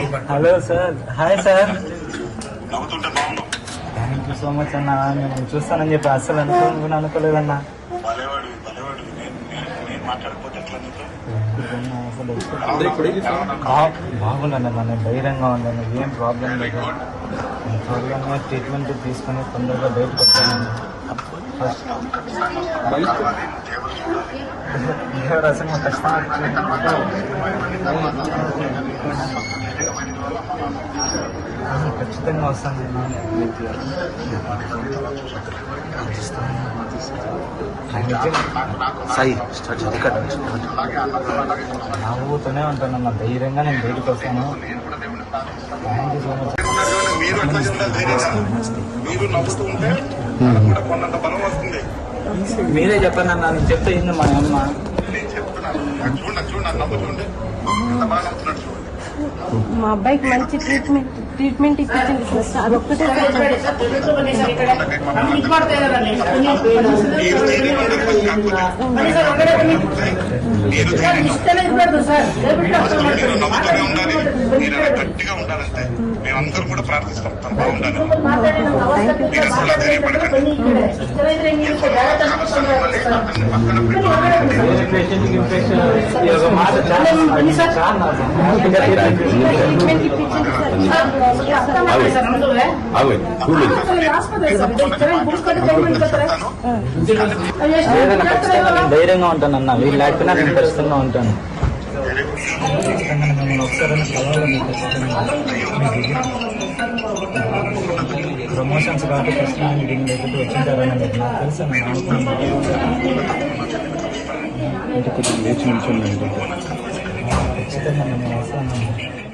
Hello sir. Hi sir. Thank you so much అన్న. నేను చూస్తానని చెప్పి అస్సలు అనుకో అనుకోలేదన్నా. బాగున్నాను నన్ను ధైర్యంగా ఉన్నాను. ఏం ప్రాబ్లం లేదు. త్వరగానే ట్రీట్మెంట్ తీసుకొని తొందరగా బయటకు వచ్చాను అసలు కస్టమర్ ఖచ్చితంగా వస్తాను. సాయి స్టార్ట్ చేయి ఇక్కడ నవ్వుతూనే ఉంటాను నా ధైర్యంగా నేను బయటకు వస్తాను. థ్యాంక్ యూ సో మచ్ మీరు నవ్వుతూ ఉంటే బలం వస్తుంది చెప్పండి అన్న నేను చెప్తే ఏంది మా అమ్మ. నేను చెప్తున్నాను. నాకు చూడు నాకు చూడు నాకు నవ్వుతుంటే ఎంత బాగా నవ్వుతున్నాడు చూడండి మా అబ్బాయికి మంచి ట్రీట్మెంట్ ట్రీట్మెంట్ ఇప్పించింది సార్ అదొక్కటే గట్టిగా ఉండాలంటే మేమందరం కూడా ప్రార్థిస్తాం బాగుండాలి ఏదైనా ధైర్యంగా ఉంటాను అన్న వీళ్ళు లేకపోయినా నేను ఖచ్చితంగా ఉంటాను. ఒకసారి ప్రమోషన్స్ కాబట్టి ఖచ్చితంగా మీరు దీని దగ్గరికి వచ్చింటారని నాకు తెలుసు నేను అనుకున్నాను ఖచ్చితంగా నేను వస్తాను